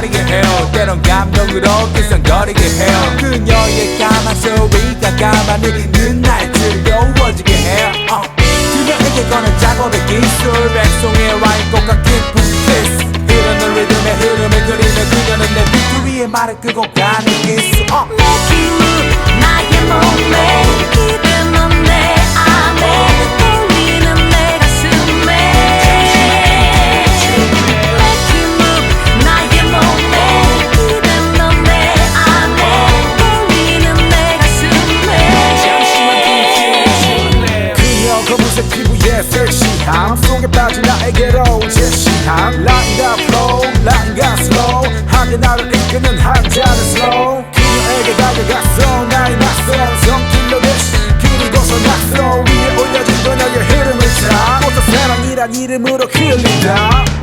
두근거리게 해요. 때론 감동으로 기성거리게 해요. 그녀의 까만 소리가 가만히 있는 날 즐거워지게 해요. 어. 그녀에게 거는 작업의 기술 백송의 라인곡과 깊은 키스 흐르는 리듬의 흐름을 그리며 그녀는 내 빅토리의 말을 끄고 가는 기 빠진 나에게로 제시함 라인과 플로우 라인과 슬로우 하게 나를 이끄는 한 잔의 슬로우 그녀에게 다가갔어. 나의 낯선 성킬러 대시 그리고서 낙서 위에 올려진 그녀의 흐름을 타 꽃도 사랑이란 이름으로 흘린다